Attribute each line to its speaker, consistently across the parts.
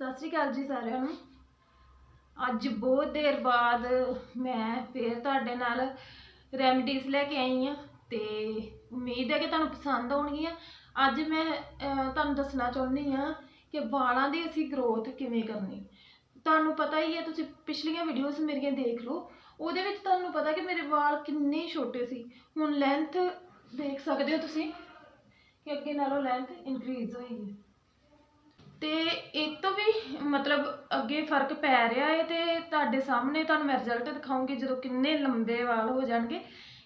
Speaker 1: ਸਤਿ ਸ਼੍ਰੀ ਅਕਾਲ ਜੀ ਸਾਰਿਆਂ ਨੂੰ। ਅੱਜ ਬਹੁਤ ਦੇਰ ਬਾਅਦ ਮੈਂ ਫੇਰ ਤੁਹਾਡੇ ਨਾਲ ਰੈਮਡੀਜ਼ ਲੈ ਕੇ ਆਈ ਆ ਤੇ ਉਮੀਦ ਹੈ ਕਿ ਤੁਹਾਨੂੰ ਪਸੰਦ ਆਉਣਗੀਆਂ। ਅੱਜ ਮੈਂ ਤੁਹਾਨੂੰ ਦੱਸਣਾ ਚਾਹੁੰਦੀ ਆ ਕਿ ਵਾਲਾਂ ਦੀ ਅਸੀਂ ਗਰੋਥ ਕਿਵੇਂ ਕਰਨੀ। ਤੁਹਾਨੂੰ ਪਤਾ ਹੀ ਹੈ ਤੁਸੀਂ ਪਿਛਲੀਆਂ ਵੀਡੀਓਜ਼ ਮੇਰੀਆਂ ਦੇਖ ਲਓ। ਉਹਦੇ ਵਿੱਚ ਤੁਹਾਨੂੰ ਪਤਾ ਕਿ ਮੇਰੇ ਵਾਲ ਕਿੰਨੇ ਛੋਟੇ ਸੀ। ਹੁਣ ਲੈਂਥ ਦੇਖ ਸਕਦੇ ਹੋ ਤੁਸੀਂ ਕਿ ਅੱਗੇ ਨਾਲੋਂ ਲੈਂਥ ਇਨਕਰੀਜ਼ ਹੋਈ ਹੈ। ਇਹ ਤੋਂ ਵੀ ਮਤਲਬ ਅੱਗੇ ਫ਼ਰਕ ਪੈ ਰਿਹਾ ਹੈ ਤੇ ਤੁਹਾਡੇ ਸਾਹਮਣੇ ਤੁਹਾਨੂੰ ਮੈਂ ਰਿਜ਼ਲਟ ਦਿਖਾਉਂਗੀ ਜਦੋਂ ਕਿੰਨੇ ਲੰਬੇ ਵਾਲ ਹੋ ਜਾਣਗੇ,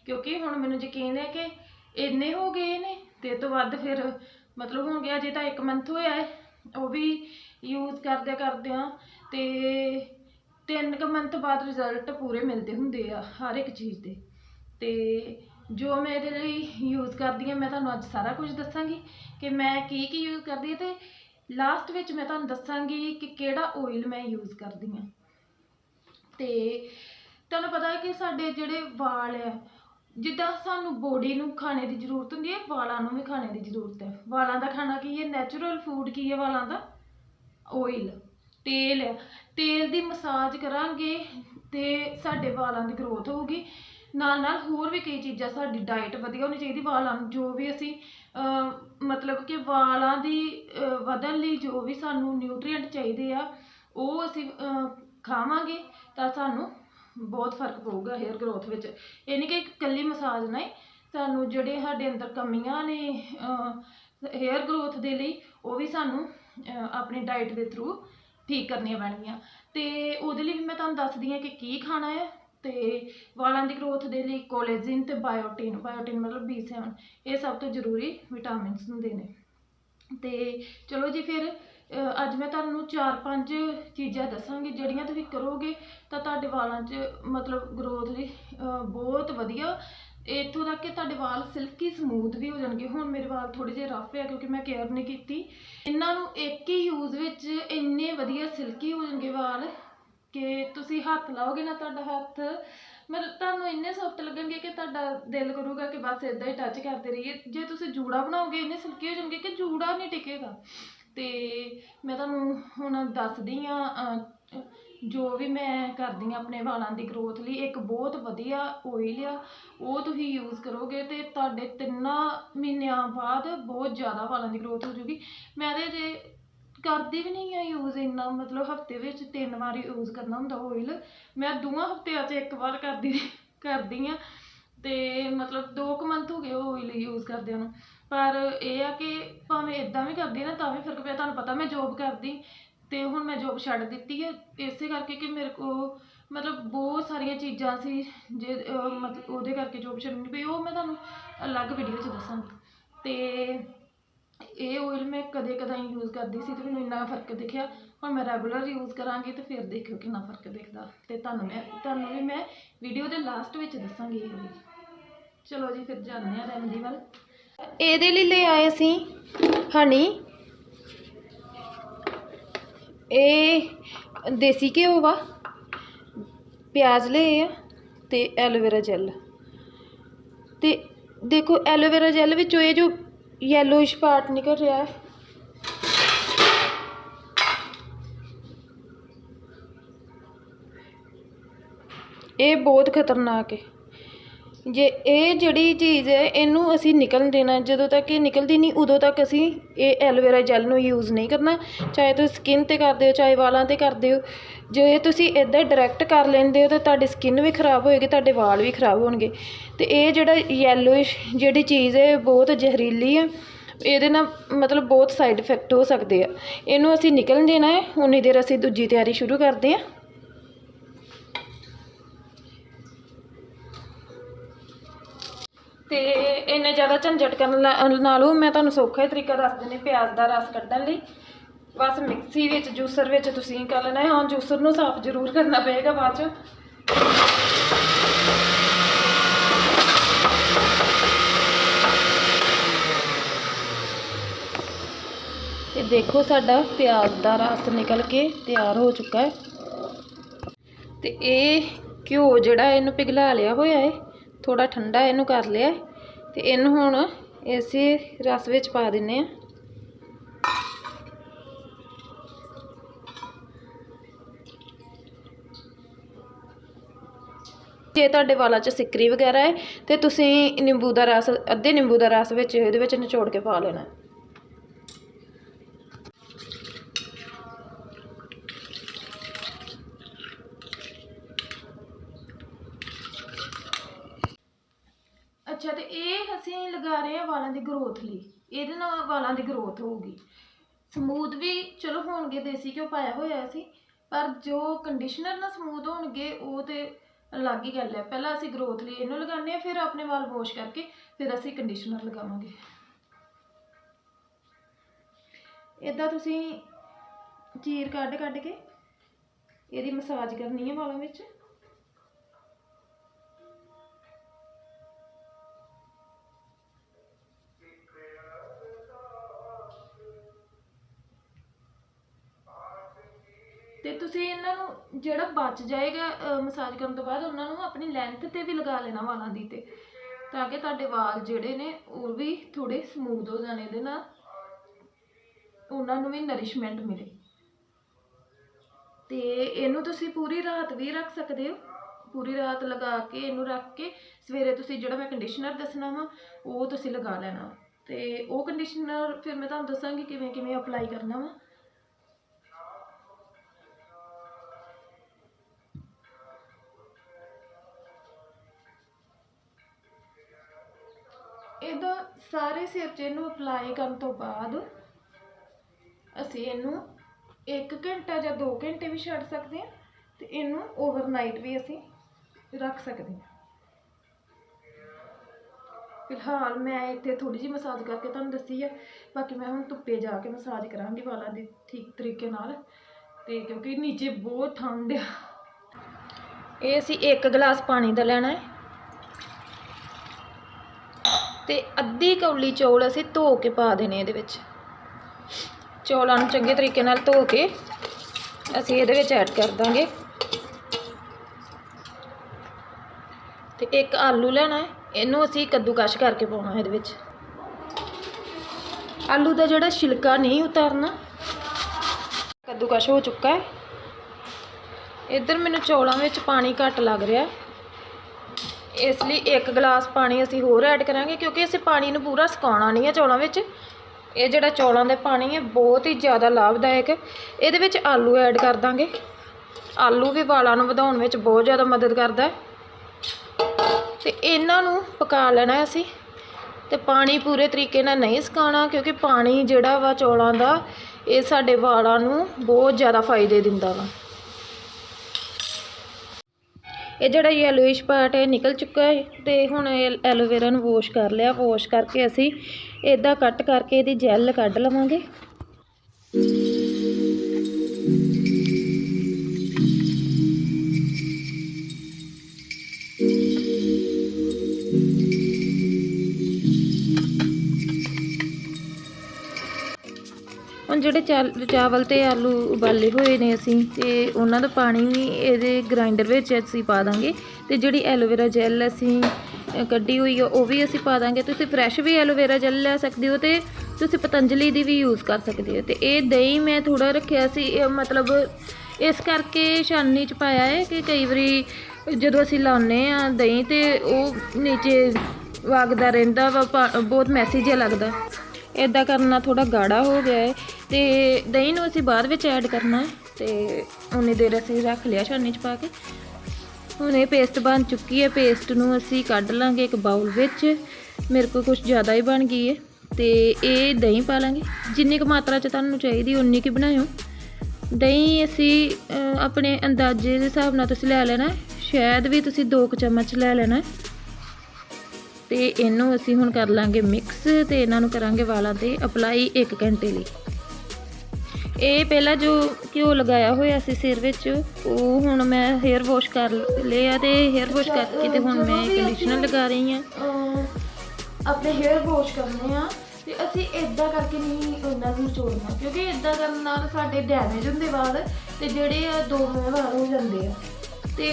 Speaker 1: ਕਿਉਂਕਿ ਹੁਣ ਮੈਨੂੰ ਯਕੀਨ ਹੈ ਕਿ ਇੰਨੇ ਹੋ ਗਏ ਨੇ ਤੇ ਇਹ ਤੋਂ ਵੱਧ ਫਿਰ ਮਤਲਬ ਹੋ ਗਿਆ ਜੇ ਤਾਂ 1 ਮੰਥ ਹੋਇਆ ਹੈ, ਉਹ ਵੀ ਯੂਜ਼ ਕਰਦੇ ਕਰਦਿਆਂ ਤੇ 3 ਕੁ ਮੰਥ ਬਾਅਦ ਰਿਜ਼ਲਟ ਪੂਰੇ ਮਿਲਦੇ ਹੁੰਦੇ ਆ ਹਰ ਇੱਕ ਚੀਜ਼ ਦੇ। ਤੇ ਜੋ ਮੈਂ ਇਹਦੇ ਲਈ ਯੂਜ਼ ਕਰਦੀ ਹਾਂ, ਮੈਂ ਤੁਹਾਨੂੰ ਅੱਜ ਸਾਰਾ ਕੁਝ ਦੱਸਾਂਗੀ ਕਿ ਮੈਂ ਕੀ ਕੀ ਯੂਜ਼ ਕਰਦੀ ਹਾਂ ਤੇ ਲਾਸਟ ਵਿੱਚ ਮੈਂ ਤੁਹਾਨੂੰ ਦੱਸਾਂਗੀ ਕਿ ਕਿਹੜਾ ਆਇਲ ਮੈਂ ਯੂਜ਼ ਕਰਦੀ ਹਾਂ। ਤੇ ਤੁਹਾਨੂੰ ਪਤਾ ਹੈ ਕਿ ਸਾਡੇ ਜਿਹੜੇ ਵਾਲ ਹੈ ਜਿੱਦਾਂ ਸਾਨੂੰ ਬੋਡੀ ਨੂੰ ਖਾਣੇ ਦੀ ਜ਼ਰੂਰਤ ਹੁੰਦੀ ਹੈ, ਵਾਲਾਂ ਨੂੰ ਵੀ ਖਾਣੇ ਦੀ ਜ਼ਰੂਰਤ ਹੈ। ਵਾਲਾਂ ਦਾ ਖਾਣਾ ਕੀ ਹੈ? ਨੈਚੁਰਲ ਫੂਡ ਕੀ ਹੈ ਵਾਲਾਂ ਦਾ? ਆਇਲ ਤੇਲ ਹੈ ਤੇਲ ਦੀ ਮਸਾਜ ਕਰਾਂਗੇ ਤੇ ਸਾਡੇ ਵਾਲਾਂ ਦੀ ਗਰੋਥ ਹੋਊਗੀ। ਨਾਲ ਨਾਲ ਹੋਰ ਵੀ ਕਈ ਚੀਜ਼ਾਂ ਸਾਡੀ ਡਾਈਟ ਵਧੀਆ ਹੋਣੀ ਚਾਹੀਦੀ, ਵਾਲਾਂ ਨੂੰ ਜੋ ਵੀ ਅਸੀਂ ਮਤਲਬ ਕਿ ਵਾਲਾਂ ਦੀ ਵਧਣ ਲਈ ਜੋ ਵੀ ਸਾਨੂੰ ਨਿਊਟ੍ਰੀਐਂਟ ਚਾਹੀਦੇ ਆ, ਉਹ ਅਸੀਂ ਖਾਵਾਂਗੇ ਤਾਂ ਸਾਨੂੰ ਬਹੁਤ ਫ਼ਰਕ ਪਊਗਾ ਹੇਅਰ ਗਰੋਥ ਵਿੱਚ। ਇਹ ਨਹੀਂ ਕਿ ਇਕੱਲੀ ਮਸਾਜ ਨਹੀਂ, ਸਾਨੂੰ ਜਿਹੜੇ ਸਾਡੇ ਅੰਦਰ ਕਮੀਆਂ ਨੇ ਹੇਅਰ ਗਰੋਥ ਦੇ ਲਈ, ਉਹ ਵੀ ਸਾਨੂੰ ਆਪਣੀ ਡਾਈਟ ਦੇ ਥਰੂ ਠੀਕ ਕਰਨੀਆਂ ਪੈਣਗੀਆਂ। ਤੇ ਉਹਦੇ ਲਈ ਵੀ ਮੈਂ ਤੁਹਾਨੂੰ ਦੱਸਦੀ ਹਾਂ ਕਿ ਕੀ ਖਾਣਾ ਹੈ। ਤੇ ਵਾਲਾਂ ਦੀ ਗਰੋਥ ਦੇ ਲਈ ਕੋਲੇਜਨ ਤੇ ਬਾਇਓਟਿਨ ਬਾਇਓਟਿਨ ਮਤਲਬ B7 ਇਹ ਸਭ ਤੋਂ ਜ਼ਰੂਰੀ ਵਿਟਾਮਿਨਸ ਹੁੰਦੇ ਨੇ ਤੇ ਚਲੋ ਜੀ ਫਿਰ ਅੱਜ ਮੈਂ ਤੁਹਾਨੂੰ ਚਾਰ ਪੰਜ ਚੀਜ਼ਾਂ ਦੱਸਾਂਗੀ, ਜਿਹੜੀਆਂ ਤੁਸੀਂ ਕਰੋਗੇ ਤਾਂ ਤੁਹਾਡੇ ਵਾਲਾਂ 'ਚ ਮਤਲਬ ਗਰੋਥ ਲਈ ਬਹੁਤ ਵਧੀਆ। ਇੱਥੋਂ ਤੱਕ ਕਿ ਤੁਹਾਡੇ ਵਾਲ ਸਿਲਕੀ ਸਮੂਥ ਵੀ ਹੋ ਜਾਣਗੇ। ਹੁਣ ਮੇਰੇ ਵਾਲ ਥੋੜੇ ਜਿਹੇ ਰਫ ਹੈ ਕਿਉਂਕਿ ਮੈਂ ਕੇਅਰ ਨਹੀਂ ਕੀਤੀ। ਇਹਨਾਂ ਨੂੰ ਇੱਕ ਹੀ ਯੂਜ਼ ਵਿੱਚ ਇੰਨੇ ਵਧੀਆ ਸਿਲਕੀ ਹੋ ਜਾਣਗੇ ਵਾਲ। ਕਿ ਤੁਸੀਂ ਹੱਥ ਲਾਓਗੇ ਨਾ ਤੁਹਾਡਾ ਹੱਥ, ਮਤਲਬ ਤੁਹਾਨੂੰ ਇੰਨੇ ਸੌਫਟ ਲੱਗਣਗੇ ਕਿ ਤੁਹਾਡਾ ਦਿਲ ਕਰੂਗਾ ਕਿ ਬਸ ਇਦਾਂ ਹੀ ਟੱਚ ਕਰਦੇ ਰਹੀਏ। ਜੇ ਤੁਸੀਂ ਜੂੜਾ ਬਣਾਓਗੇ, ਇੰਨੇ ਸਿਲਕੀ ਹੋ ਜਾਣਗੇ ਕਿ ਜੂੜਾ ਨਹੀਂ ਟਿਕੇਗਾ। ਤੇ ਮੈਂ ਤੁਹਾਨੂੰ ਹੁਣ ਦੱਸਦੀ ਆ ਜੋ ਵੀ ਮੈਂ ਕਰਦੀ ਆ ਆਪਣੇ ਵਾਲਾਂ ਦੀ ਗਰੋਥ ਲਈ, ਇੱਕ ਬਹੁਤ ਵਧੀਆ ਓਇਲ ਆ, ਉਹ ਤੁਸੀਂ ਯੂਜ਼ ਕਰੋਗੇ ਤੇ ਤੁਹਾਡੇ ਤਿੰਨਾਂ ਮਹੀਨਿਆਂ ਬਾਅਦ ਬਹੁਤ ਜ਼ਿਆਦਾ ਵਾਲਾਂ ਦੀ ਗਰੋਥ ਹੋ ਜੂਗੀ ਮੈਂ ਤੇ ਜੇ ਕਰਦੀ ਵੀ ਨਹੀਂ ਆ ਯੂਜ਼ ਇੰਨਾ, ਮਤਲਬ ਹਫ਼ਤੇ ਵਿੱਚ ਤਿੰਨ ਵਾਰ ਯੂਜ਼ ਕਰਨਾ ਹੁੰਦਾ ਆਇਲ ਮੈਂ ਦੋਵਾਂ ਹਫਤਿਆਂ 'ਚ ਇੱਕ ਵਾਰ ਕਰਦੀ ਕਰਦੀ ਆ। ਤੇ ਮਤਲਬ 2 ਕੁ ਮੰਥ ਹੋ ਗਏ ਉਹ ਆਇਲ ਯੂਜ਼ ਕਰਦਿਆਂ ਨੂੰ। ਪਰ ਇਹ ਆ ਕਿ ਭਾਵੇਂ ਇਦਾਂ ਵੀ ਕਰਦੀ ਨਾ, ਤਾਂ ਵੀ ਫ਼ਰਕ ਪਿਆ। ਤੁਹਾਨੂੰ ਪਤਾ ਮੈਂ ਜੋਬ ਕਰਦੀ, ਤੇ ਹੁਣ ਮੈਂ ਜੋਬ ਛੱਡ ਦਿੱਤੀ ਹੈ ਇਸੇ ਕਰਕੇ ਕਿ ਮੇਰੇ ਕੋ ਮਤਲਬ ਬਹੁਤ ਸਾਰੀਆਂ ਚੀਜ਼ਾਂ ਸੀ, ਜੇ ਮਤਲਬ ਉਹਦੇ ਕਰਕੇ ਜੋਬ ਛੱਡਣੀ ਪਈ। ਉਹ ਮੈਂ ਤੁਹਾਨੂੰ ਅਲੱਗ ਵੀਡੀਓ 'ਚ ਦੱਸਾਂਗੀ ਤੇ ਇਹ ਓਇਲ ਮੈਂ ਕਦੇ ਕਦਾਈ ਯੂਜ਼ ਕਰਦੀ ਸੀ ਤੇ ਮੈਨੂੰ ਇੰਨਾ ਫ਼ਰਕ ਦਿਖਿਆ। ਹੁਣ ਮੈਂ ਰੈਗੂਲਰ ਯੂਜ਼ ਕਰਾਂਗੀ ਤੇ ਫਿਰ ਦੇਖਿਓ ਕਿੰਨਾ ਫ਼ਰਕ ਦਿਖਦਾ। ਤੇ ਤੁਹਾਨੂੰ ਮੈਂ, ਤੁਹਾਨੂੰ ਵੀ ਮੈਂ ਵੀਡੀਓ ਦੇ ਲਾਸਟ ਵਿੱਚ ਦੱਸਾਂਗੀ ਇਹ ਵੀ। ਚਲੋ ਜੀ, ਫਿਰ ਜਾਂਦੇ ਹਾਂ ਰੈਮਡੀ ਵੱਲ। ਇਹਦੇ ਲਈ ਲੈ ਆਏ ਅਸੀਂ ਹਨੀ ਇਹ ਦੇਸੀ ਘਿਓ ਵਾ। ਪਿਆਜ਼ ਲਏ ਆ ਤੇ ਐਲੋਵੇਰਾ ਜੈਲ ਤੇ ਦੇਖੋ ਐਲੋਵੇਰਾ ਜੈਲ ਵਿੱਚੋਂ ਇਹ ਜੋ ਯੈਲੋਇਸ਼ ਪਾਰਟ ਨਿਕਲ ਰਿਹਾ ਹੈ ਇਹ ਬਹੁਤ ਖਤਰਨਾਕ ਹੈ ਜੇ ਇਹ ਜਿਹੜੀ ਚੀਜ਼ ਹੈ, ਇਹਨੂੰ ਅਸੀਂ ਨਿਕਲਣ ਦੇਣਾ, ਜਦੋਂ ਤੱਕ ਇਹ ਨਿਕਲਦੀ ਨਹੀਂ, ਉਦੋਂ ਤੱਕ ਅਸੀਂ ਇਹ ਐਲੋਵੇਰਾ ਜੈੱਲ ਨੂੰ ਯੂਜ਼ ਨਹੀਂ ਕਰਨਾ। ਚਾਹੇ ਤੁਸੀਂ ਸਕਿਨ ਤੇ ਕਰਦੇ ਹੋ, ਚਾਹੇ ਵਾਲਾਂ ਤੇ ਕਰਦੇ ਹੋ, ਜੇ ਤੁਸੀਂ ਇੱਦਾਂ ਡਾਇਰੈਕਟ ਕਰ ਲੈਂਦੇ ਹੋ, ਤਾਂ ਤੁਹਾਡੀ ਸਕਿਨ ਵੀ ਖਰਾਬ ਹੋਏਗੀ, ਤੁਹਾਡੇ ਵਾਲ ਵੀ ਖਰਾਬ ਹੋਣਗੇ। ਅਤੇ ਇਹ ਜਿਹੜਾ ਯੈਲੋਇਸ਼ ਜਿਹੜੀ ਚੀਜ਼ ਹੈ, ਇਹ ਬਹੁਤ ਜ਼ਹਿਰੀਲੀ ਹੈ। ਇਹਦੇ ਨਾਲ ਮਤਲਬ ਬਹੁਤ ਸਾਈਡ ਇਫੈਕਟ ਹੋ ਸਕਦੇ ਆ। ਇਹਨੂੰ ਅਸੀਂ ਨਿਕਲਣ ਦੇਣਾ ਹੈ। ਉਨੀ ਦੇਰ ਅਸੀਂ ਦੂਜੀ ਤਿਆਰੀ ਸ਼ੁਰੂ ਕਰਦੇ ਹਾਂ। ਤੇ ਇੰਨੇ ਜ਼ਿਆਦਾ ਝੰਜਟ ਕਰਨ ਲ, ਨਾਲੋਂ ਮੈਂ ਤੁਹਾਨੂੰ ਸੌਖਾ ਹੀ ਤਰੀਕਾ ਦੱਸ ਦਿੰਦੀ ਪਿਆਜ਼ ਦਾ ਰਸ ਕੱਢਣ ਲਈ। ਬਸ ਮਿਕਸੀ ਵਿੱਚ, ਜੂਸਰ ਵਿੱਚ ਤੁਸੀਂ ਕਰ ਲੈਣਾ ਹੈ। ਹਾਂ ਜੂਸਰ ਨੂੰ ਸਾਫ਼ ਜ਼ਰੂਰ ਕਰਨਾ ਪਏਗਾ ਬਾਅਦ ਚ। ਤੇ ਦੇਖੋ ਸਾਡਾ ਪਿਆਜ਼ ਦਾ ਰਸ ਨਿਕਲ ਕੇ ਤਿਆਰ ਹੋ ਚੁੱਕਾ ਹੈ। ਤੇ ਇਹ ਘਿਓ ਜਿਹੜਾ ਇਹਨੂੰ ਪਿਘਲਾ ਲਿਆ ਹੋਇਆ ਹੈ। ਥੋੜਾ ਠੰਡਾ ਇਹਨੂੰ ਕਰ ਲਿਆ ਤੇ ਇਹਨੂੰ ਹੁਣ ਇਸੇ ਰਸ ਵਿੱਚ ਪਾ ਦਿੰਨੇ ਆ ਜੇ ਤੁਹਾਡੇ ਵਾਲਾਂ 'ਚ ਸਿੱਕਰੀ ਵਗੈਰਾ ਹੈ ਤੇ ਤੁਸੀਂ ਨਿੰਬੂ ਦਾ ਰਸ, ਅੱਧੇ ਨਿੰਬੂ ਦਾ ਰਸ ਵਿੱਚ, ਇਹਦੇ ਵਿੱਚ ਨਿਚੋੜ ਕੇ ਪਾ ਲੈਣਾ। ਅੱਛਾ, ਤੇ ਇਹ ਅਸੀਂ ਲਗਾ ਰਹੇ ਹਾਂ ਵਾਲਾਂ ਦੀ ਗਰੋਥ ਲਈ। ਇਹਦੇ ਨਾਲ ਵਾਲਾਂ ਦੀ ਗਰੋਥ ਹੋਊਗੀ। ਸਮੂਥ ਵੀ ਚਲੋ ਹੋਣਗੇ, ਦੇਸੀ ਘਿਓ ਪਾਇਆ ਹੋਇਆ ਸੀ, ਪਰ ਜੋ ਕੰਡੀਸ਼ਨਰ ਨਾਲ ਸਮੂਥ ਹੋਣਗੇ, ਉਹ ਤੇ ਅਲੱਗ ਹੀ ਗੱਲ ਹੈ। ਪਹਿਲਾਂ ਅਸੀਂ ਗਰੋਥ ਲਈ ਇਹਨੂੰ ਲਗਾਉਂਦੇ ਆ ਫਿਰ ਆਪਣੇ ਵਾਲ ਵਾਸ਼ ਕਰਕੇ ਫਿਰ ਅਸੀਂ ਕੰਡੀਸ਼ਨਰ ਲਗਾਵਾਂਗੇ। ਇਦਾਂ ਤੁਸੀਂ ਚੀਰ ਕੱਢ ਕੱਢ ਕੇ ਇਹਦੀ ਮਸਾਜ ਕਰਨੀ ਹੈ ਵਾਲਾਂ ਵਿੱਚ। ਜਿਹੜਾ ਬਚ ਜਾਏਗਾ ਮਸਾਜ ਕਰਨ ਤੋਂ ਬਾਅਦ ਉਹਨਾਂ ਨੂੰ ਆਪਣੀ ਲੈਂਥ ਤੇ ਵੀ ਲਗਾ ਲੈਣਾ ਵਾਲਾਂ ਦੀ ਤੇ। ਤਾਂ ਕਿ ਤੁਹਾਡੇ ਵਾਲ ਜਿਹੜੇ ਨੇ, ਉਹ ਵੀ ਥੋੜੇ ਸਮੂਥ ਹੋ ਜਾਣ ਇਹਦੇ ਨਾਲ। ਉਹਨਾਂ ਨੂੰ ਵੀ ਨਰਿਸ਼ਮੈਂਟ ਮਿਲੇ। ਤੇ ਇਹਨੂੰ ਤੁਸੀਂ ਪੂਰੀ ਰਾਤ ਵੀ ਰੱਖ ਸਕਦੇ ਹੋ। ਪੂਰੀ ਰਾਤ ਲਗਾ ਕੇ ਇਹਨੂੰ ਰੱਖ ਕੇ, ਸਵੇਰੇ ਤੁਸੀਂ ਜਿਹੜਾ ਮੈਂ ਕੰਡੀਸ਼ਨਰ ਦੱਸਣਾ ਵਾ, ਉਹ ਤੁਸੀਂ ਲਗਾ ਲੈਣਾ। ਤੇ ਉਹ ਕੰਡੀਸ਼ਨਰ ਫਿਰ ਮੈਂ ਤੁਹਾਨੂੰ ਦੱਸਾਂਗੀ ਕਿਵੇਂ ਕਿਵੇਂ ਅਪਲਾਈ ਕਰਨਾ ਵਾ। ਸਾਰੇ ਸਿਰ 'ਚ ਇਹਨੂੰ ਅਪਲਾਈ ਕਰਨ ਤੋਂ ਬਾਅਦ ਅਸੀਂ ਇਹਨੂੰ 1 ਘੰਟਾ ਜਾਂ 2 ਘੰਟੇ ਵੀ ਛੱਡ ਸਕਦੇ ਹਾਂ ਤੇ ਇਹਨੂੰ ਓਵਰਨਾਈਟ ਵੀ ਅਸੀਂ ਰੱਖ ਸਕਦੇ ਹਾਂ। ਫਿਲਹਾਲ ਮੈਂ ਇੱਥੇ ਥੋੜੀ ਜਿਹੀ ਮਸਾਜ ਕਰਕੇ ਤੁਹਾਨੂੰ ਦੱਸੀ ਹੈ ਬਾਕੀ ਮੈਂ ਹੁਣ ਧੁੱਪੇ ਜਾ ਕੇ ਮਸਾਜ ਕਰਾਂਗੀ ਵਾਲਾਂ ਦੀ ਠੀਕ ਤਰੀਕੇ ਨਾਲ ਤੇ ਕਿਉਂਕਿ ਨੀਚੇ ਬਹੁਤ ਠੰਡ ਆ। ਇਹ ਅਸੀਂ ਇੱਕ ਗਲਾਸ ਪਾਣੀ ਦਾ ਲੈਣਾ ਹੈ ਤੇ ਅੱਧੀ ਕੌਲੀ ਚੌਲ ਅਸੀਂ ਧੋ ਕੇ ਪਾ ਦੇਣੇ ਇਹਦੇ ਵਿੱਚ। ਚੌਲਾਂ ਨੂੰ ਚੰਗੇ ਤਰੀਕੇ ਨਾਲ ਧੋ ਕੇ ਅਸੀਂ ਇਹਦੇ ਵਿੱਚ ਐਡ ਕਰ ਦਾਂਗੇ। ਤੇ ਇੱਕ ਆਲੂ ਲੈਣਾ ਹੈ, ਇਹਨੂੰ ਅਸੀਂ ਕੱਦੂਕਸ਼ ਕਰਕੇ ਪਾਉਣਾ ਇਹਦੇ ਵਿੱਚ। ਆਲੂ ਦਾ ਜਿਹੜਾ ਛਿਲਕਾ ਨਹੀਂ ਉਤਾਰਨਾ, ਕੱਦੂਕਸ਼ ਹੋ ਚੁੱਕਾ ਹੈ। ਇੱਧਰ ਮੈਨੂੰ ਚੌਲਾਂ ਵਿੱਚ ਪਾਣੀ ਘੱਟ ਲੱਗ ਰਿਹਾ ਇਸ ਲਈ ਇੱਕ ਗਲਾਸ ਪਾਣੀ ਅਸੀਂ ਹੋਰ ਐਡ ਕਰਾਂਗੇ ਕਿਉਂਕਿ ਅਸੀਂ ਪਾਣੀ ਨੂੰ ਪੂਰਾ ਸੁਕਾਉਣਾ ਨਹੀਂ ਹੈ ਚੌਲਾਂ ਵਿੱਚ। ਇਹ ਜਿਹੜਾ ਚੌਲਾਂ ਦਾ ਪਾਣੀ ਹੈ, ਬਹੁਤ ਹੀ ਜ਼ਿਆਦਾ ਲਾਭਦਾਇਕ ਹੈ। ਇਹਦੇ ਵਿੱਚ ਆਲੂ ਐਡ ਕਰ ਦਾਂਗੇ। ਆਲੂ ਵੀ ਵਾਲਾਂ ਨੂੰ ਵਧਾਉਣ ਵਿੱਚ ਬਹੁਤ ਜ਼ਿਆਦਾ ਮਦਦ ਕਰਦਾ ਹੈ। ਤੇ ਇਹਨਾਂ ਨੂੰ ਪਕਾ ਲੈਣਾ ਅਸੀਂ। ਤੇ ਪਾਣੀ ਪੂਰੇ ਤਰੀਕੇ ਨਾਲ ਨਹੀਂ ਸੁਕਾਉਣਾ ਕਿਉਂਕਿ ਪਾਣੀ ਜਿਹੜਾ ਵਾ ਚੌਲਾਂ ਦਾ, ਇਹ ਸਾਡੇ ਵਾਲਾਂ ਨੂੰ ਬਹੁਤ ਜ਼ਿਆਦਾ ਫਾਇਦੇ ਦਿੰਦਾ ਵਾ। ਇਹ ਜਿਹੜਾ ਯੈਲੋਇਸ਼ ਪਾਰਟ ਹੈ ਨਿਕਲ ਚੁੱਕਾ ਹੈ ਤੇ ਹੁਣ ਇਹ ਐਲੋਵੇਰਾ ਨੂੰ ਵਾਸ਼ ਕਰ ਲਿਆ। ਵਾਸ਼ ਕਰਕੇ ਅਸੀਂ ਇਦਾਂ ਕੱਟ ਕਰਕੇ ਇਹਦੀ ਜੈਲ ਕੱਢ ਲਵਾਂਗੇ। ਹੁਣ ਜਿਹੜੇ ਚਾਲ ਚਾਵਲ ਤੇ ਆਲੂ ਉਬਾਲੇ ਹੋਏ ਨੇ ਅਸੀਂ, ਤੇ ਉਹਨਾਂ ਦਾ ਪਾਣੀ ਵੀ ਇਹਦੇ ਗ੍ਰਾਈਂਡਰ ਵਿੱਚ ਅਸੀਂ ਪਾ ਦਾਂਗੇ, ਤੇ ਜਿਹੜੀ ਐਲੋਵੇਰਾ ਜੈਲ ਅਸੀਂ ਕੱਢੀ ਹੋਈ ਆ, ਉਹ ਵੀ ਅਸੀਂ ਪਾ ਦਾਂਗੇ। ਤੁਸੀਂ ਫਰੈਸ਼ ਵੀ ਐਲੋਵੇਰਾ ਜੈਲ ਲੈ ਸਕਦੇ ਹੋ ਤੇ ਤੁਸੀਂ ਪਤੰਜਲੀ ਦੀ ਵੀ ਯੂਜ਼ ਕਰ ਸਕਦੇ ਹੋ। ਤੇ ਇਹ ਦਹੀਂ ਮੈਂ ਥੋੜਾ ਰੱਖਿਆ ਸੀ ਮਤਲਬ ਇਸ ਕਰਕੇ ਛਾਨਣੀ ਚ ਪਾਇਆ ਹੈ ਕਿ ਕਈ ਵਾਰੀ ਜਦੋਂ ਅਸੀਂ ਲਾਉਨੇ ਆ ਦਹੀਂ ਤੇ ਉਹ ਨੀਚੇ ਵਗਦਾ ਰਹਿੰਦਾ ਵਾ, ਪਾ- ਬਹੁਤ ਮੈਸੀ ਜਿਹਾ ਲੱਗਦਾ। ਇਦਾਂ ਕਰਨਾ ਥੋੜਾ ਗਾੜਾ ਹੋ ਗਿਆ ਹੈ ਤੇ ਦਹੀਂ ਨੂੰ ਅਸੀਂ ਬਾਅਦ ਵਿੱਚ ਐਡ ਕਰਨਾ ਹੈ ਤੇ ਉਨੀ ਦੇਰ ਅਸੀਂ ਰੱਖ ਲਿਆ ਛਾਨੀ ਚ ਪਾ ਕੇ। ਹੁਣ ਇਹ ਪੇਸਟ ਬਣ ਚੁੱਕੀ ਹੈ ਪੇਸਟ ਨੂੰ ਅਸੀਂ ਕੱਢ ਲਾਂਗੇ ਇੱਕ ਬਾਉਲ ਵਿੱਚ। ਮੇਰੇ ਕੋਲ ਕੁਝ ਜ਼ਿਆਦਾ ਹੀ ਬਣ ਗਈ ਹੈ ਤੇ ਇਹ ਦਹੀਂ ਪਾ ਲਾਂਗੇ। ਜਿੰਨੀ ਕੁ ਮਾਤਰਾ ਚ ਤੁਹਾਨੂੰ ਚਾਹੀਦੀ ਉਨੀ ਕੁ ਬਣਾਇਓ। ਦਹੀਂ ਅਸੀਂ ਆਪਣੇ ਅੰਦਾਜ਼ੇ ਦੇ ਹਿਸਾਬ ਨਾਲ ਤੁਸੀਂ ਲੈ ਲੈਣਾ ਸ਼ਾਇਦ ਵੀ ਤੁਸੀਂ 2 ਚਮਚ ਲੈ ਲੈਣਾ ਤੇ ਇਹਨੂੰ ਅਸੀਂ ਹੁਣ ਕਰ ਲਾਂਗੇ ਮਿਕਸ ਤੇ ਇਹਨਾਂ ਨੂੰ ਕਰਾਂਗੇ ਵਾਲਾਂ ਤੇ ਅਪਲਾਈ 1 ਘੰਟੇ ਲਈ। ਇਹ ਪਹਿਲਾਂ ਜੋ ਘਿਓ ਲਗਾਇਆ ਹੋਇਆ ਸੀ ਸਿਰ ਵਿੱਚ, ਉਹ ਹੁਣ ਮੈਂ ਹੇਅਰ ਵਾਸ਼ ਕਰ ਲਿਆ ਤੇ ਹੇਅਰ ਵਾਸ਼ ਕਰਕੇ ਤੇ ਹੁਣ ਮੈਂ ਕੰਡੀਸ਼ਨਰ ਲਗਾ ਰਹੀ ਹਾਂ। ਆਪਣੇ ਹੇਅਰ ਵਾਸ਼ ਕਰਨੇ ਆ ਤੇ ਅਸੀਂ ਇਦਾਂ ਕਰਕੇ ਨਹੀਂ ਉਹਨਾਂ ਨੂੰ ਨਿਚੋੜਨਾ ਕਿਉਂਕਿ ਇਦਾਂ ਕਰਨ ਨਾਲ ਸਾਡੇ ਡੈਮੇਜ ਹੁੰਦੇ ਵਾਲ ਤੇ ਜਿਹੜੇ ਆ ਦੋ ਨਵੇਂ ਵਾਲ ਹੋ ਜਾਂਦੇ ਆ। ਤੇ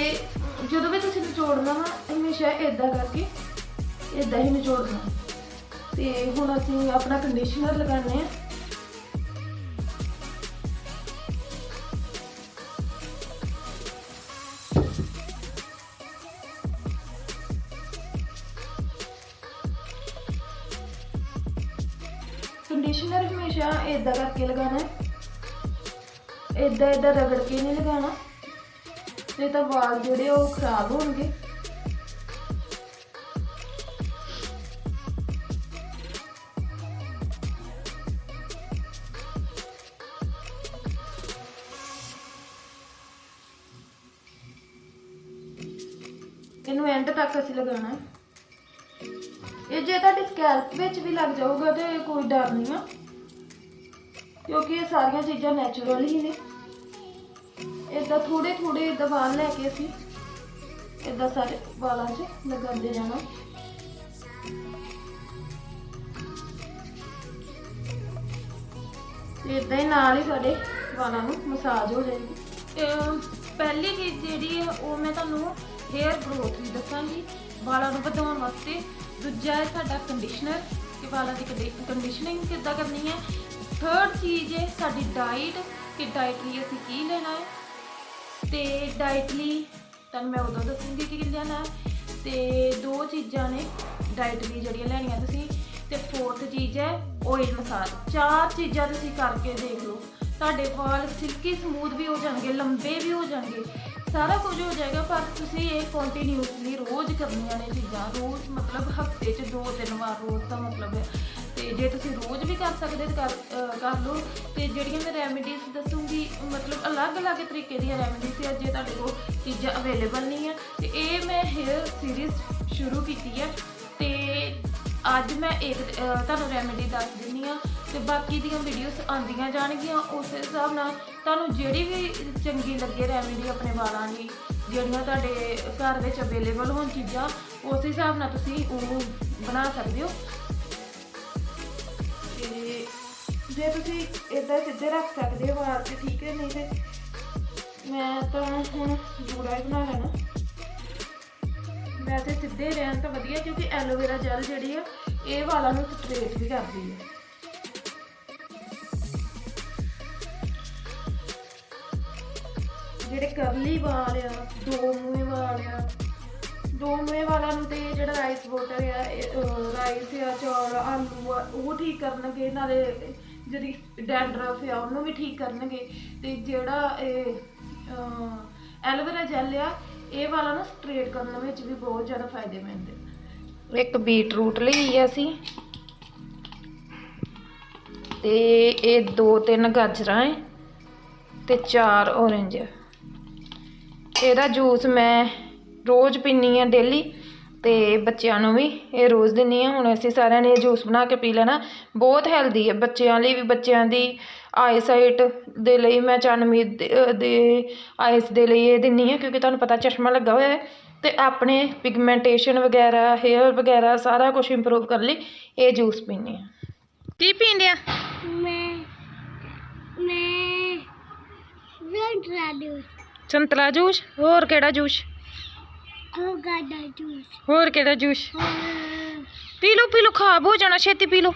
Speaker 1: ਜਦੋਂ ਵੀ ਤੁਸੀਂ ਨਿਚੋੜਨਾ ਵਾ, ਹਮੇਸ਼ਾ ਇਦਾਂ ਕਰਕੇ ਇਦਾਂ ਹੀ ਨਿਚੋੜਨਾ ਤੇ ਹੁਣ ਅਸੀਂ ਆਪਣਾ ਕੰਡੀਸ਼ਨਰ ਲਗਾਉਣੇ ਆ ਕੰਡੀਸ਼ਨਰ ਹਮੇਸ਼ਾ ਇਦਾਂ ਕਰਕੇ ਲਗਾਉਣਾ ਹੈ। ਇਦਾਂ ਇਦਾਂ ਰਗੜ ਕੇ ਨਹੀਂ ਲਗਾਉਣਾ। ਨਹੀਂ ਤਾਂ ਵਾਲ ਜਿਹੜੇ ਉਹ ਖਰਾਬ ਹੋਣਗੇ। ਐਂਡ ਤੱਕ ਅਸੀਂ ਲਗਾਉਣਾ। ਇਹ ਜੇ ਤੁਹਾਡੀ ਸਕੈਲਪ ਵਿੱਚ ਵੀ ਲੱਗ ਜਾਊਗਾ ਤੇ ਕੋਈ ਡਰ ਨਹੀਂ ਆ। ਕਿਉਂਕਿ ਇਹ ਸਾਰੀਆਂ ਚੀਜ਼ਾਂ ਨੈਚੁਰਲ ਹੀ ਨੇ। ਇਦਾਂ ਥੋੜੇ ਥੋੜੇ ਇਦਾਂ ਲੈ ਕੇ ਅਸੀਂ ਇਦਾਂ ਸਾਰੇ ਵਾਲਾਂ 'ਚ ਲਗਾਉਂਦੇ ਜਾਣਾ ਤੇ ਇਦਾਂ ਹੀ ਨਾਲ ਹੀ ਸਾਡੇ ਵਾਲਾਂ ਨੂੰ ਮਸਾਜ ਹੋ ਜਾਏਗੀ। ਪਹਿਲੀ ਚੀਜ਼ ਜਿਹੜੀ ਹੈ ਉਹ ਮੈਂ ਤੁਹਾਨੂੰ ਹੇਅਰ ਗਰੋਥ ਵੀ ਦੱਸਾਂਗੀ। ਵਾਲਾਂ ਨੂੰ ਵਧਾਉਣ ਵਾਸਤੇ ਦੂਜਾ ਹੈ ਸਾਡਾ ਕੰਡੀਸ਼ਨਰ ਕਿ ਵਾਲਾਂ ਦੀ ਕੰਡੀਸ਼ਨਿੰਗ ਕਿੱਦਾਂ ਕਰਨੀ ਹੈ? ਥਰਡ ਚੀਜ਼ ਹੈ ਸਾਡੀ ਡਾਈਟ ਕਿ ਡਾਈਟ ਲਈ ਅਸੀਂ ਕੀ ਲੈਣਾ ਹੈ? ਤੇ ਡਾਈਟ ਲਈ ਤੁਹਾਨੂੰ ਮੈਂ ਉਦੋਂ ਦੱਸੂੰਗੀ ਕਿ ਕੀ ਲੈਣਾ ਹੈ। ਤੇ ਦੋ ਚੀਜ਼ਾਂ ਨੇ ਡਾਈਟ ਲਈ ਜਿਹੜੀਆਂ ਲੈਣੀਆਂ ਤੁਸੀਂ। ਤੇ ਫੋਰਥ ਚੀਜ਼ ਹੈ ਆਇਲ ਮਸਾਜ ਚਾਰ ਚੀਜ਼ਾਂ ਤੁਸੀਂ ਕਰਕੇ ਦੇਖ ਲਓ। ਤੁਹਾਡੇ ਵਾਲ ਸਿਲਕੀ ਸਮੂਥ ਵੀ ਹੋ ਜਾਣਗੇ, ਲੰਬੇ ਵੀ ਹੋ ਜਾਣਗੇ। ਸਾਰਾ ਕੁਝ ਹੋ ਜਾਏਗਾ, ਪਰ ਤੁਸੀਂ ਇਹ ਕੰਟੀਨਿਊਸਲੀ ਰੋਜ਼ ਕਰਨੀਆਂ ਨੇ ਚੀਜ਼ਾਂ, ਰੋਜ਼ ਮਤਲਬ ਹਫ਼ਤੇ 'ਚ ਦੋ, ਤਿੰਨ ਵਾਰ ਰੋਜ਼ ਦਾ ਮਤਲਬ ਹੈ। ਤੇ ਜੇ ਤੁਸੀਂ ਰੋਜ਼ ਵੀ ਕਰ ਸਕਦੇ ਕਰ ਕਰ ਲਓ। ਤੇ ਜਿਹੜੀਆਂ ਮੈਂ ਰੈਮੇਡੀਜ਼ ਦੱਸੂਗੀ, ਮਤਲਬ ਅਲੱਗ-ਅਲੱਗ ਤਰੀਕੇ ਦੀਆਂ ਰੈਮੇਡੀਜ਼ ਹੈ ਜੇ ਤੁਹਾਡੇ ਕੋਲ ਚੀਜ਼ਾਂ ਅਵੇਲੇਬਲ ਨਹੀਂ ਹੈ ਤੇ ਇਹ ਮੈਂ ਹੇਅਰ ਸੀਰੀਜ਼ ਸ਼ੁਰੂ ਕੀਤੀ ਹੈ ਤੇ ਅੱਜ ਮੈਂ ਇੱਕ ਤੁਹਾਨੂੰ ਰੈਮੇਡੀ ਦੱਸ ਦਿੰਨੀ ਆ ਤੇ ਬਾਕੀ ਦੀਆਂ ਵੀਡੀਓਜ਼ ਆਉਂਦੀਆਂ ਜਾਣਗੀਆਂ, ਉਸ ਹਿਸਾਬ ਨਾਲ ਤੁਹਾਨੂੰ ਜਿਹੜੀ ਵੀ ਚੰਗੀ ਲੱਗੇ ਰੈਮੇਡੀ ਆਪਣੇ ਵਾਲਾਂ ਲਈ ਜਿਹੜੀਆਂ ਤੁਹਾਡੇ ਘਰ ਵਿੱਚ ਅਵੇਲੇਬਲ ਹੋਣ ਚੀਜ਼ਾਂ, ਉਸ ਹਿਸਾਬ ਨਾਲ ਤੁਸੀਂ ਉਹ ਬਣਾ ਸਕਦੇ ਹੋ। ਤੇ ਜੇ ਤੁਸੀਂ ਇਦਾਂ ਸਿੱਧੇ ਰੱਖ ਸਕਦੇ ਹੋ ਵਾਲ ਤੇ, ਠੀਕ ਹੈ, ਨਹੀਂ ਤੇ ਮੈਂ ਤਾਂ ਹੁਣ ਜੂੜਾ ਹੀ ਬਣਾ ਲੈਣਾ। ਵੈਸੇ ਸਿੱਧੇ ਰਹਿਣ ਤਾਂ ਵਧੀਆ, ਕਿਉਂਕਿ ਐਲੋਵੇਰਾ ਜੈਲ ਜਿਹੜੀ ਆ, ਇਹ ਵਾਲਾਂ ਨੂੰ ਸਟ੍ਰੇਟ ਵੀ ਕਰਦੀ ਹੈ ਜਿਹੜੇ ਕਰਲੀ ਵਾਲ ਆ ਦੋ ਮੂਹੇ ਵਾਲ ਆ ਦੋ ਮੂਹੇ ਵਾਲਾਂ ਨੂੰ ਤੇ ਜਿਹੜਾ ਰਾਈਸ ਵਾਟਰ ਆ ਰਾਈਸ ਆ, ਚੌਲ, ਆਲੂ ਆ, ਉਹ ਠੀਕ ਕਰਨਗੇ, ਨਾਲੇ ਜਿਹੜੀ ਡੈਂਡਰਫ ਆ, ਉਹਨੂੰ ਵੀ ਠੀਕ ਕਰਨਗੇ। ਤੇ ਜਿਹੜਾ ਇਹ ਐਲੋਵੇਰਾ ਜੈਲ ਆ ਇਹ ਵਾਲਾ ਨਾ ਸਟ੍ਰੇਟ ਕਰਨ ਵਿੱਚ ਵੀ ਬਹੁਤ ਜ਼ਿਆਦਾ ਫਾਇਦੇਮੰਦ ਹੈ ਇੱਕ ਬੀਟਰੂਟ ਲਈ ਹੈ ਅਸੀਂ। ਤੇ ਇਹ ਦੋ ਤਿੰਨ ਗਾਜਰਾਂ ਹੈ ਤੇ ਚਾਰ ਔਰੰਜ ਇਹਦਾ ਜੂਸ ਮੈਂ ਰੋਜ਼ ਪੀਨੀ ਆ ਡੇਲੀ ਤੇ ਬੱਚਿਆਂ ਨੂੰ ਵੀ ਇਹ ਰੋਜ਼ ਦਿੰਨੀ ਆ। ਹੁਣ ਅਸੀਂ ਸਾਰਿਆਂ ਨੇ ਇਹ ਜੂਸ ਬਣਾ ਕੇ ਪੀ ਲੈਣਾ। ਬਹੁਤ ਹੈਲਦੀ ਹੈ ਬੱਚਿਆਂ ਲਈ ਵੀ ਬੱਚਿਆਂ ਦੀ ਆਈਸਾਈਟ ਦੇ ਲਈ ਮੈਂ ਚਨਮੀਤ ਦੇ ਦੇ ਆਈਸ ਦੇ ਲਈ ਇਹ ਦਿੰਨੀ ਆ ਕਿਉਂਕਿ ਤੁਹਾਨੂੰ ਪਤਾ ਚਸ਼ਮਾ ਲੱਗਾ ਹੋਇਆ ਹੈ। ਤੇ ਆਪਣੇ ਪਿਗਮੈਂਟੇਸ਼ਨ ਵਗੈਰਾ ਹੇਅਰ ਵਗੈਰਾ ਸਾਰਾ ਕੁਝ ਇੰਪਰੂਵ ਕਰਨ ਲਈ ਇਹ ਜੂਸ ਪੀਂਦੇ ਆ। ਕੀ ਪੀਂਦੇ ਆ?
Speaker 2: ਮੈਂ ਮੈਂ
Speaker 1: ਸੰਤਰਾ ਜੂਸ? ਹੋਰ ਕਿਹੜਾ ਜੂਸ?
Speaker 2: ਹੋ ਗਾਡਾ ਜੂਸ।
Speaker 1: ਹੋਰ ਕਿਹੜਾ ਜੂਸ?
Speaker 2: ਹੋਰ
Speaker 1: ਪੀ ਲਓ ਪੀ ਲਓ ਖਾਬ ਹੋ ਜਾਣਾ ਛੇਤੀ ਪੀ ਲਓ।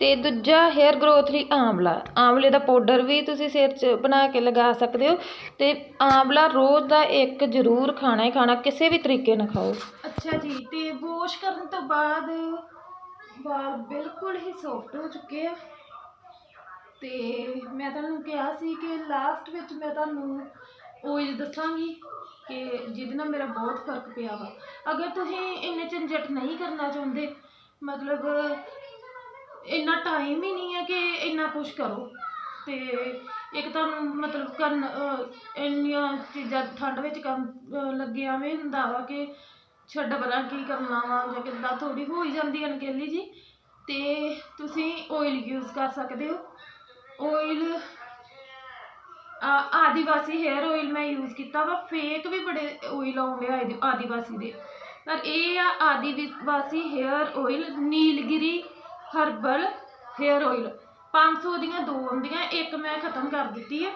Speaker 1: ਤੇ ਦੂਜਾ ਹੇਅਰ ਗਰੋਥ ਲਈ ਆਂਵਲਾ। ਆਂਵਲੇ ਦਾ ਪਾਊਡਰ ਵੀ ਤੁਸੀਂ ਸਿਰ 'ਚ ਬਣਾ ਕੇ ਲਗਾ ਸਕਦੇ ਹੋ। ਤੇ ਆਂਵਲਾ ਰੋਜ਼ ਦਾ ਇੱਕ ਜ਼ਰੂਰ ਖਾਣਾ ਹੀ ਖਾਣਾ ਕਿਸੇ ਵੀ ਤਰੀਕੇ ਨਾਲ ਖਾਓ। ਅੱਛਾ ਜੀ ਤੇ ਵਾਸ਼ ਕਰਨ ਤੋਂ ਬਾਅਦ ਵਾਲ ਬਿਲਕੁਲ ਹੀ ਸੌਫਟ ਹੋ ਚੁੱਕੇ ਆ। ਤੇ ਮੈਂ ਤੁਹਾਨੂੰ ਕਿਹਾ ਸੀ ਕਿ ਲਾਸਟ ਵਿੱਚ ਮੈਂ ਤੁਹਾਨੂੰ ਓਇਲ ਦੱਸਾਂਗੀ ਕਿ ਜਿਹਦੇ ਨਾਲ ਮੇਰਾ ਬਹੁਤ ਫ਼ਰਕ ਪਿਆ ਵਾ। ਅਗਰ ਤੁਸੀਂ ਇੰਨੇ ਝੰਜਟ ਨਹੀਂ ਕਰਨਾ ਚਾਹੁੰਦੇ ਮਤਲਬ ਇੰਨਾ ਟਾਈਮ ਹੀ ਨਹੀਂ ਹੈ ਕਿ ਇੰਨਾ ਕੁਝ ਕਰੋ। ਤੇ ਇੱਕ ਤੁਹਾਨੂੰ ਮਤਲਬ ਕਰਨ ਇੰਨੀਆਂ ਚੀਜ਼ਾਂ ਠੰਡ ਵਿੱਚ ਕੰਮ ਅਹ, ਲੱਗੇ ਐਵੇਂ ਹੁੰਦਾ ਵਾ ਕਿ ਛੱਡ ਪਰਾਂ ਕੀ ਕਰਨਾ ਵਾ ਜਾਂ ਕਿੱਦਾਂ ਥੋੜੀ ਹੋ ਹੀ ਜਾਂਦੀ ਹੈ ਅਣਕੇਲੀ ਜੀ ਤੇ ਤੁਸੀਂ ਆਇਲ ਯੂਜ਼ ਕਰ ਸਕਦੇ ਹੋ। ਆਇਲ ਆਦੀਵਾਸੀ ਹੇਅਰ ਆਇਲ ਮੈਂ ਯੂਜ਼ ਕੀਤਾ ਵਾ ਫੇਕ ਵੀ ਬੜੇ ਆਇਲ ਆਉਂਦੇ ਆ ਆਦੀਵਾਸੀ ਦੇ। ਪਰ ਇਹ ਆ Adivasi hair oil Nilgiri herbal hair oil 500 ਦੀਆਂ ਦੋ ਹੁੰਦੀਆਂ, ਇੱਕ ਮੈਂ ਖਤਮ ਕਰ ਦਿੱਤੀ ਹੈ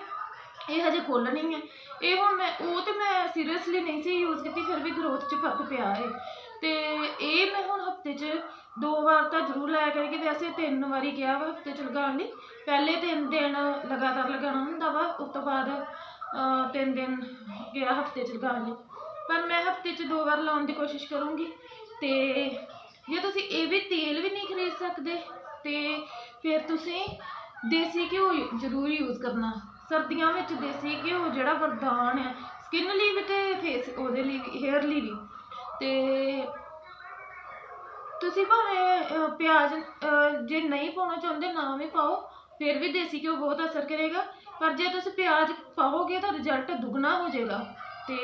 Speaker 1: ਇਹ ਹਜੇ ਖੋਲਣੀ ਹੈ। ਇਹ ਹੁਣ ਮੈਂ, ਉਹ ਤੇ ਮੈਂ ਸੀਰੀਅਸਲੀ ਨਹੀਂ ਸੀ ਯੂਜ਼ ਕੀਤੀ, ਫਿਰ ਵੀ ਗਰੋਥ 'ਚ ਫ਼ਰਕ ਪਿਆ ਹੈ ਤੇ ਇਹ ਮੈਂ ਹੁਣ ਹਫ਼ਤੇ 'ਚ ਦੋ ਵਾਰ ਤਾਂ ਜ਼ਰੂਰ ਲਾਇਆ ਕਰਾਂਗੀ ਵੈਸੇ ਤਿੰਨ ਵਾਰੀ ਗਿਆ ਵਾ ਹਫ਼ਤੇ 'ਚ ਲਗਾਉਣ ਲਈ। ਪਹਿਲੇ ਤਿੰਨ ਦਿਨ ਲਗਾਤਾਰ ਲਗਾਉਣਾ ਹੁੰਦਾ ਵਾ, ਉਸ ਤੋਂ ਬਾਅਦ ਤਿੰਨ ਦਿਨ ਗਿਆ ਹਫ਼ਤੇ 'ਚ ਲਗਾਉਣ ਲਈ। ਪਰ ਮੈਂ ਹਫ਼ਤੇ 'ਚ ਦੋ ਵਾਰ ਲਾਉਣ ਦੀ ਕੋਸ਼ਿਸ਼ ਕਰੂੰਗੀ। ਤੇ ਜੇ ਤੁਸੀਂ ਇਹ ਵੀ ਤੇਲ ਵੀ ਨਹੀਂ ਖਰੀਦ ਸਕਦੇ, ਤੇ ਫਿਰ ਤੁਸੀਂ ਦੇਸੀ ਘਿਓ ਜ਼ਰੂਰ ਯੂਜ਼ ਕਰਨਾ। ਸਰਦੀਆਂ ਵਿੱਚ ਦੇਸੀ ਘਿਓ ਜਿਹੜਾ ਵਰਦਾਨ ਹੈ ਸਕਿਨ ਲਈ ਵੀ ਤੇ ਫੇਸ ਉਹਦੇ ਲਈ ਵੀ ਹੇਅਰ ਲਈ ਵੀ। ਤੇ ਤੁਸੀਂ ਭਾਵੇਂ ਪਿਆਜ਼ ਜੇ ਨਹੀਂ ਪਾਉਣਾ ਚਾਹੁੰਦੇ ਨਾ ਵੀ ਪਾਓ, ਫਿਰ ਵੀ ਦੇਸੀ ਘਿਓ ਬਹੁਤ ਅਸਰ ਕਰੇਗਾ। ਪਰ ਜੇ ਤੁਸੀਂ ਪਿਆਜ਼ ਪਾਓਗੇ ਤਾਂ ਰਿਜ਼ਲਟ ਦੁੱਗਣਾ ਹੋ ਜਾਏਗਾ। ਤੇ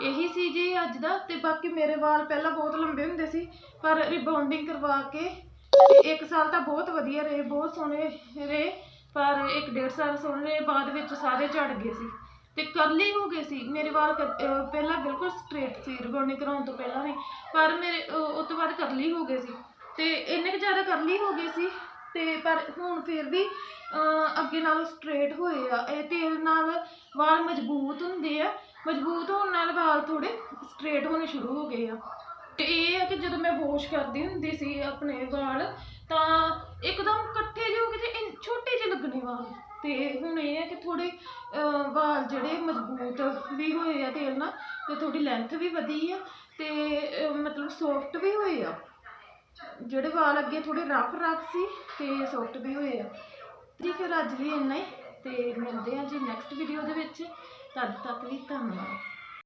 Speaker 1: ਇਹੀ ਸੀ ਜੀ ਅੱਜ ਦਾ, ਤੇ ਬਾਕੀ ਮੇਰੇ ਵਾਲ ਪਹਿਲਾਂ ਬਹੁਤ ਲੰਬੇ ਹੁੰਦੇ ਸੀ, ਪਰ ਰਿਬੌਂਡਿੰਗ ਕਰਵਾ ਕੇ ਇੱਕ ਸਾਲ ਤਾਂ ਬਹੁਤ ਵਧੀਆ ਰਹੇ, ਬਹੁਤ ਸੋਹਣੇ ਰਹੇ। ਪਰ ਇੱਕ ਡੇਢ ਸਾਲ ਸੋਹਣੇ ਰਹੇ ਬਾਅਦ ਵਿੱਚ ਸਾਰੇ ਝੜ ਗਏ ਸੀ। ਤੇ ਕਰਲੀ ਹੋ ਗਏ ਸੀ। ਮੇਰੇ ਵਾਲ ਕ- ਅਹ ਪਹਿਲਾਂ ਬਿਲਕੁਲ ਸਟ੍ਰੇਟ ਸੀ ਰਿਬੌਂਡਿੰਗ ਕਰਾਉਣ ਤੋਂ ਪਹਿਲਾਂ ਵੀ। ਪਰ ਮੇਰੇ, ਅਹ ਉਸ ਤੋਂ ਬਾਅਦ ਕਰਲੀ ਹੋ ਗਏ ਸੀ। ਤੇ ਇੰਨੇ ਕੁ ਜ਼ਿਆਦਾ ਕਰਲੀ ਹੋ ਗਏ ਸੀ। ਤੇ ਪਰ ਹੁਣ ਫਿਰ ਵੀ, ਅਹ ਅੱਗੇ ਨਾਲੋਂ ਸਟ੍ਰੇਟ ਹੋਏ ਆ। ਇਹ ਤੇਲ ਨਾਲ ਵਾਲ ਮਜ਼ਬੂਤ ਹੁੰਦੇ ਆ। ਮਜ਼ਬੂਤ ਹੋਣ ਨਾਲ ਵਾਲ ਥੋੜੇ ਸਟ੍ਰੇਟ ਹੋਣੇ ਸ਼ੁਰੂ ਹੋ ਗਏ ਆ। ਤੇ ਇਹ ਆ ਕਿ ਜਦੋਂ ਮੈਂ ਵਾਸ਼ ਕਰਦੀ ਹੁੰਦੀ ਸੀ ਆਪਣੇ ਵਾਲ ਤਾਂ ਇੱਕਦਮ ਇਕੱਠੇ ਜਿਹੇ ਹੋ ਕੇ ਤੇ ਇੰਨ- ਛੋਟੇ ਜਿਹੇ ਲੱਗਣੇ ਵਾਲ। ਤੇ ਹੁਣ ਇਹ ਹੈ ਕਿ ਥੋੜੇ ਅਹ, ਵਾਲ ਜਿਹੜੇ ਮਜ਼ਬੂਤ ਵੀ ਹੋਏ ਆ ਤੇਲ ਨਾਲ ਤੇ ਥੋੜੀ ਲੈਂਥ ਵੀ ਵਧੀ ਆ ਤੇ ਅਹ, ਮਤਲਬ ਸੌਫਟ ਵੀ ਹੋਏ ਆ। ਜਿਹੜੇ ਵਾਲ ਅੱਗੇ ਥੋੜੇ ਰਫ ਰਫ ਸੀ ਤੇ ਸੌਫਟ ਵੀ ਹੋਏ ਆ। ਜੀ ਫਿਰ ਅੱਜ ਵੀ ਇੰਨਾ ਹੀ ਤੇ ਮਿਲਦੇ ਆ ਜੀ ਨੈਕਸਟ ਵੀਡੀਓ ਦੇ ਵਿੱਚ। ਤਦ ਤੱਕ ਲਈ ਧੰਨਵਾਦ।